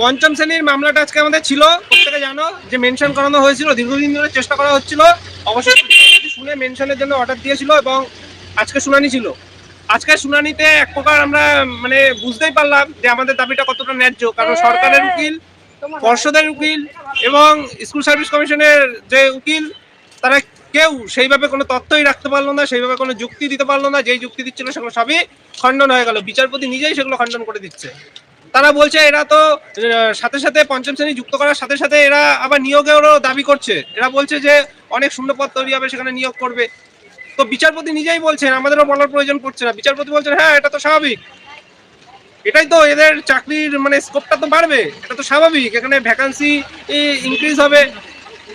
পঞ্চম শ্রেণির মামলাটা আজকে আমাদের ছিল। প্রত্যেকে জানো যে মেনশন করানো হয়েছিল, দীর্ঘদিন ধরে চেষ্টা করা হচ্ছিল। অবশ্যই শুনে মেনশনের জন্য অর্ডার দিয়েছিল এবং আজকে শুনানি ছিল। আজকের শুনানিতে এক প্রকার আমরা মানে বুঝতেই পারলাম যে আমাদের দাবিটা কতটা ন্যায্য। কারণ সরকারের উকিল, পর্ষদের উকিল এবং স্কুল সার্ভিস কমিশনের যে উকিল, তারা কেউ সেইভাবে কোনো তথ্যই রাখতে পারল না, সেইভাবে কোনো যুক্তি দিতে পারল না। যেই যুক্তি দিচ্ছিল সেগুলো সবই খণ্ডন হয়ে গেল। বিচারপতি নিজেই সেগুলো খণ্ডন করে দিচ্ছে। তারা বলছে এরা তো সাথে সাথে পঞ্চম শ্রেণি যুক্ত করার সাথে সাথে এরা আবার নিয়োগেরও দাবি করছে। এরা বলছে যে অনেক শূন্য পদ তৈরি হবে, সেখানে নিয়োগ করবে। তো বিচারপতি নিজেই বলছেন, আমাদেরও বলার প্রয়োজন পড়ছে না। বিচারপতি বলছেন হ্যাঁ এটা তো স্বাভাবিক। এটাই তো এদের চাকরির মানে স্কোপটা তো বাড়বে, এটা তো স্বাভাবিক। এখানে ভ্যাকান্সি ইনক্রিজ হবে,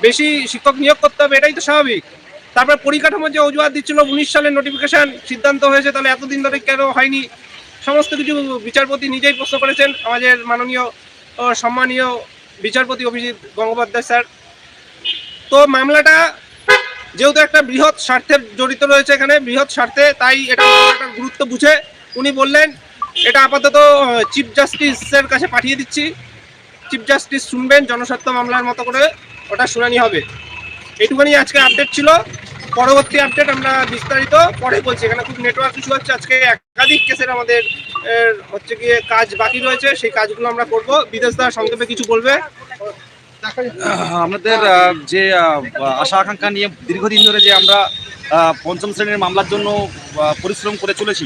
বেশি শিক্ষক নিয়োগ করতে হবে, এটাই তো স্বাভাবিক। তারপর পরিকাঠামো যে অজুহাত দিচ্ছিল, উনিশ সালের নোটিফিকেশন সিদ্ধান্ত হয়েছে, তাহলে এতদিন ধরে কেন হয়নি? সমস্ত কিছু বিচারপতি নিজেই প্রশ্ন করেছেন। আমাদের মাননীয় সম্মানীয় বিচারপতি অভিজিৎ গঙ্গোপাধ্যায় স্যার। তো মামলাটা যেহেতু একটা বৃহৎ স্বার্থের জড়িত রয়েছে এখানে, বৃহৎ স্বার্থে, তাই এটা একটা গুরুত্ব বুঝে উনি বললেন, এটা আপাতত চিফ জাস্টিসের কাছে পাঠিয়ে দিচ্ছি। চিফ জাস্টিস শুনবেন, জনস্বার্থ মামলার মতো করে ওটা শুনানি হবে। এইটুখানি আজকে আপডেট ছিল। পরবর্তী আপডেট আমরা বিস্তারিত পরে বলছি। এখানে খুব নেটওয়ার্ক ইস্যু হচ্ছে। আজকে একাধিক কেসের আমাদের এর, হচ্ছে গিয়ে কাজ বাকি রয়েছে। সেই কাজগুলো আমরা করব। বিদেশ দ্বারা সংক্ষেপে কিছু বলবে? আমাদের যে আশা আকাঙ্ক্ষা নিয়ে দীর্ঘদিন ধরে যে আমরা পঞ্চম শ্রেণির মামলার জন্য পরিশ্রম করে চলেছি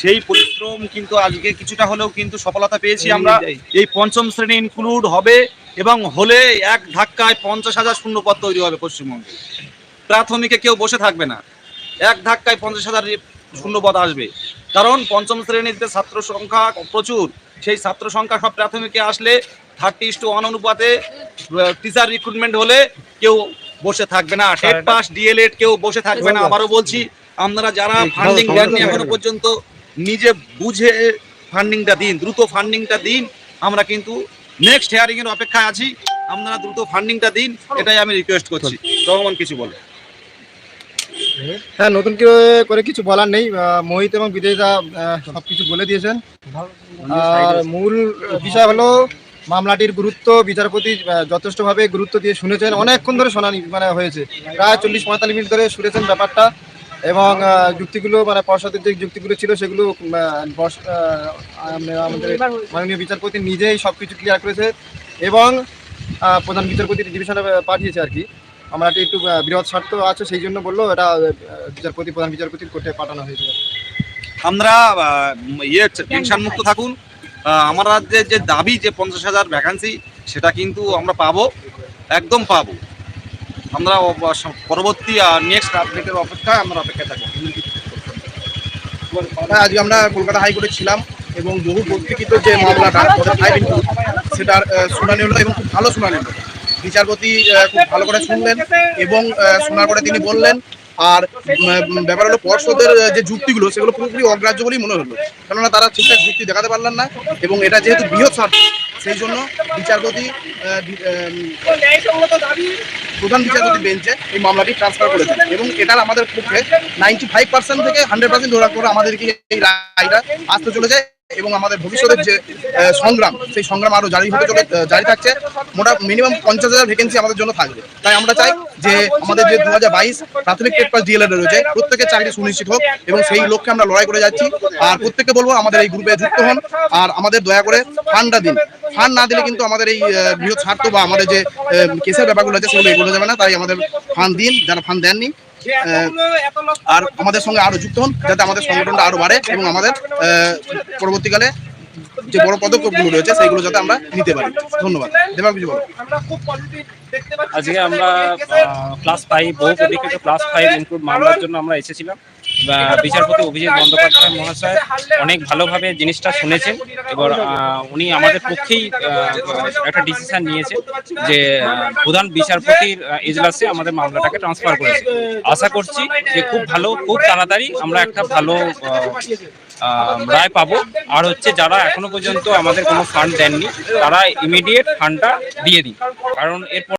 সেই পরিশ্রম কিন্তু আজকে কিছুটা হলেও কিন্তু সফলতা পেয়েছি আমরা। এই পঞ্চম শ্রেণি ইনক্লুড হবে এবং হলে এক ধাক্কায় পঞ্চাশ হাজার শূন্যপদ তৈরি হবে পশ্চিমবঙ্গে। প্রাথমিকে কেউ বসে থাকবে না। এক ধাক্কায় পঞ্চাশ হাজার শূন্যপদ আসবে। কারণ পঞ্চম শ্রেণীতে ছাত্র সংখ্যা প্রচুর। সেই ছাত্র সংখ্যা সব প্রাথমিকে আসলে থার্টি টু ওয়ান অনুপাতে টিচার রিক্রুটমেন্ট হলে কেউ বসে থাকবে না। টেট পাস ডিএলএড কেউ বসে থাকবে না। আবারও বলছি আপনারা যারা ফান্ডিং দেননি এখনও পর্যন্ত নিজে বুঝে ফান্ডিংটা দিন দ্রুত ফান্ডিংটা দিন। আমরা কিন্তু নেক্সট হেয়ারিং এর অপেক্ষায় আছি। আপনারা দ্রুত ফান্ডিংটা দিন। এটাই আমি রিকোয়েস্ট করছি। রহমান কিছু বলে হ্যাঁ নতুন করে- কিছু বলার নেই। মোহিত এবং বিদেশা সব কিছু বলে দিয়েছেন। আর মূল বিষয় হলো, মামলাটির গুরুত্ব বিচারপতি যথেষ্টভাবে গুরুত্ব দিয়ে শুনেছেন। অনেকক্ষণ ধরে শোনানি মানে হয়েছে। প্রায় চল্লিশ পঁয়তাল্লিশ মিনিট ধরে শুনেছেন ব্যাপারটা। এবং যুক্তিগুলো মানে পর্ষদের যে যুক্তিগুলো ছিল, সেগুলো আম- আমাদের মাননীয় বিচারপতি নিজেই সব কিছু ক্লিয়ার করেছে। এবং প্রধান বিচারপতি ডিভিশনে পাঠিয়েছে আর কি। মামলাটি একটু আহ, বৃহৎ স্বার্থ আছে সেই জন্য বলল এটা বিচারপতি প্রধান বিচারপতির কোর্টে পাঠানো হয়েছে আমরা ইয়ে টেনশন মুক্ত থাকুন। আমার রাজ্যের যে দাবি যে পঞ্চাশ হাজার ভ্যাকান্সি সেটা কিন্তু আমরা পাবো একদম পাবো। আমরা পরবর্তী নেক্সট আপডেটের অপেক্ষায় আমরা অপেক্ষায় থাকব। হ্যাঁ, আজকে আমরা কলকাতা হাইকোর্টে ছিলাম এবং বহু প্রতীক্ষিত যে মামলাটা সেটার শুনানি হলো এবং খুব ভালো শুনানি হলো। বিচারপতি খুব ভালো করে শুনলেন এবং শোনার পরে তিনি বললেন, আর ব্যাপার হলো পর্ষদের যে যুক্তিগুলো, সেগুলো পুরোপুরি অগ্রাহ্য বলেই মনে হলো। কেননা তারা ঠিকঠাক যুক্তি দেখাতে পারলেন না এবং এটা যেহেতু বৃহৎ স্বার্থ, সেই জন্য বিচারপতি প্রধান বিচারপতি বেঞ্চে এই মামলাটি ট্রান্সফার করেছেন এবং এটার আমাদের পক্ষে নাইনটি ফাইভ পার্সেন্ট থেকে হান্ড্রেড পার্সেন্ট ধরা করে আমাদেরকে এই রায়টা আসতে চলেছে। এবং আমাদের ভবিষ্যতের যে সংগ্রাম, সেই সংগ্রাম আরও জারি হতে চলে জারি থাকছে। মোটা মিনিমাম পঞ্চাশ হাজার ভ্যাকেন্সি আমাদের জন্য থাকবে। তাই আমরা চাই যে, আমাদের যে দু হাজার বাইশ প্রাথমিক টেট পাস ডিএলএড রয়েছে, প্রত্যেকের চাকরি সুনিশ্চিত হোক এবং সেই লক্ষ্যে আমরা লড়াই করে যাচ্ছি। আর প্রত্যেককে বলব, আমাদের এই গ্রুপে যুক্ত হন। আর আমাদের দয়া করে ফান্ডটা দিন। ফান্ড না দিলে কিন্তু আমাদের এই বৃহৎ স্বার্থ বা আমাদের যে কেসের ব্যাপারগুলো আছে, সেগুলো এগোনো যাবে না। তাই আমাদের ফান্ড দিন। যারা ফান্ড দেননি আর আমাদের সঙ্গে আরও যুক্ত হন যাতে আমাদের সংগঠনটা আরও বাড়ে এবং আমাদের পরবর্তীকালে যে বড় পদক্ষেপগুলো রয়েছে সেইগুলো যাতে আমরা নিতে পারি। ধন্যবাদ। দেবা কিছু বলো। আমরা খুব পজিটিভ দেখতে পাচ্ছি আজকে আমরা ক্লাস ফাইভ বহু ক্লাস ফাইভ ইনক্লুড মামলার জন্য আমরা এসেছিলাম। বিচারপতি অভিজিৎ বন্দ্যোপাধ্যায় মহাশয় অনেক ভালোভাবে জিনিসটা শুনেছেন। এবার উনি আমাদের পক্ষেই একটা ডিসিশন নিয়েছেন যে প্রধান বিচারপতির এজলাসে আমাদের মামলাটাকে ট্রান্সফার করেছে। আশা করছি যে খুব ভালো খুব তাড়াতাড়ি আমরা একটা ভালো রায় পাবো। আর হচ্ছে যারা এখনও পর্যন্ত আমাদের কোনো ফান্ড দেননি তারা ইমিডিয়েট ফান্ডটা দিয়ে দিই কারণ এরপর